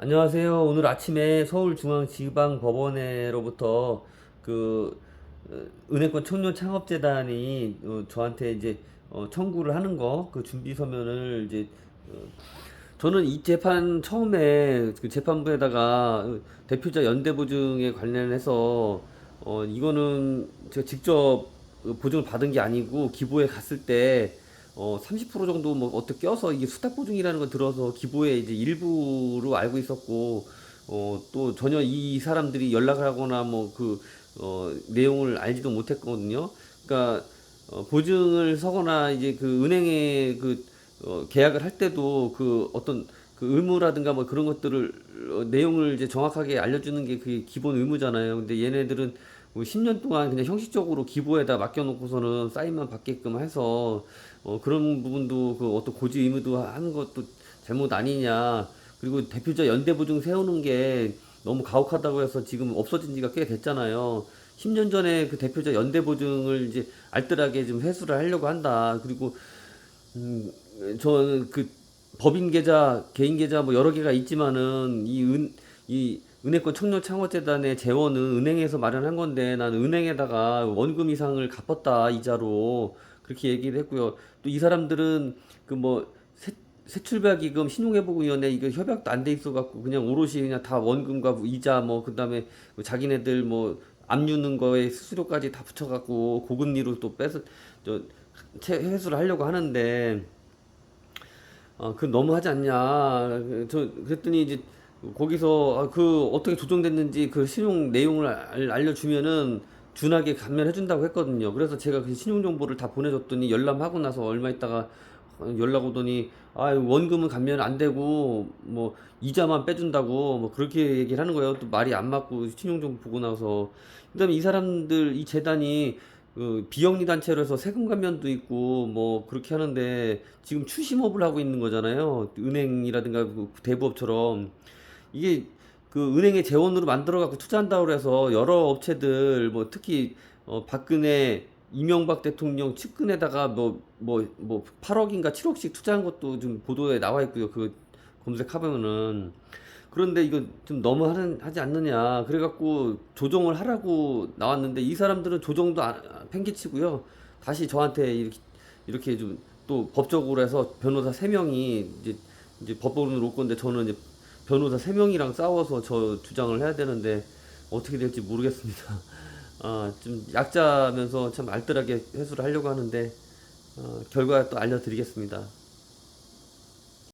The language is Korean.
안녕하세요. 오늘 아침에 서울중앙지방법원회로부터 그 어, 은행권 청년 창업재단이 어, 저한테 이제 어, 청구를 하는 거 그 준비 서면을 이제 어, 저는 이 재판 처음에 그 재판부에다가 어, 대표자 연대 보증에 관련해서 어 이거는 제가 직접 어, 보증을 받은 게 아니고 기보에 갔을 때 어, 30% 정도 뭐 어떻게 껴서 이게 수탁 보증이라는 걸 들어서 기보에 이제 일부로 알고 있었고, 어, 또 전혀 이 사람들이 연락을 하거나 뭐 그, 어, 내용을 알지도 못했거든요. 그러니까, 어, 보증을 서거나 이제 그 은행에 그, 어, 계약을 할 때도 그 어떤 그 의무라든가 뭐 그런 것들을, 어, 내용을 이제 정확하게 알려주는 게 그게 기본 의무잖아요. 근데 얘네들은 뭐 10년 동안 그냥 형식적으로 기부에다 맡겨놓고서는 사인만 받게끔 해서 어, 그런 부분도 그 어떤 고지 의무도 하는 것도 잘못 아니냐. 그리고 대표자 연대 보증 세우는 게 너무 가혹하다고 해서 지금 없어진 지가 꽤 됐잖아요. 10년 전에 그 대표자 연대 보증을 이제 알뜰하게 좀 회수를 하려고 한다. 그리고 음, 저는 그 법인 계좌, 개인 계좌 뭐 여러 개가 있지만은 이 은, 이 은행권 청년 창업재단의 재원은 은행에서 마련한 건데 나는 은행에다가 원금 이상을 갚았다 이자로 그렇게 얘기를 했고요. 또 이 사람들은 그뭐 세출발기금 신용회복위원회 이거 협약도 안 돼 있어 갖고 그냥 오롯이 그냥 다 원금과 이자 뭐 그다음에 뭐 자기네들 뭐 압류는 거에 수수료까지 다 붙여갖고 고금리로 또 뺏어 저 채- 회수를 하려고 하는데 아, 그 너무 하지 않냐. 저 그랬더니 이제 거기서 아, 그 어떻게 조정됐는지 그 신용 내용을 알, 알려주면은 준하게 감면해 준다고 했거든요. 그래서 제가 그 신용 정보를 다 보내줬더니 열람하고 나서 얼마 있다가 어, 연락 오더니 아 원금은 감면 안 되고 뭐 이자만 빼준다고 뭐 그렇게 얘기를 하는 거예요. 또 말이 안 맞고 신용 정보 보고 나서 그다음에 이 사람들 이 재단이 그 비영리 단체로 해서 세금 감면도 있고 뭐 그렇게 하는데 지금 추심업을 하고 있는 거잖아요. 은행이라든가 그 대부업처럼 이게 그 은행의 재원으로 만들어 갖고 투자한다고 해서 여러 업체들 뭐 특히 어 박근혜 이명박 대통령 측근에다가 뭐 뭐뭐 8억인가 7억씩 투자한 것도 좀 보도에 나와 있고요. 그 검색해보면은 그런데 이거 좀 너무 하는 하지 않느냐 그래갖고 조정을 하라고 나왔는데 이 사람들은 조정도 안, 팽개치고요. 다시 저한테 이렇게 이렇게 좀 또 법적으로 해서 변호사 세 명이 이제 이제 법원으로 올 건데 저는 이제 변호사 세 명이랑 싸워서 저 주장을 해야 되는데 어떻게 될지 모르겠습니다. 아, 좀 약자면서 참 알뜰하게 회수를 하려고 하는데 어, 결과 또 알려드리겠습니다.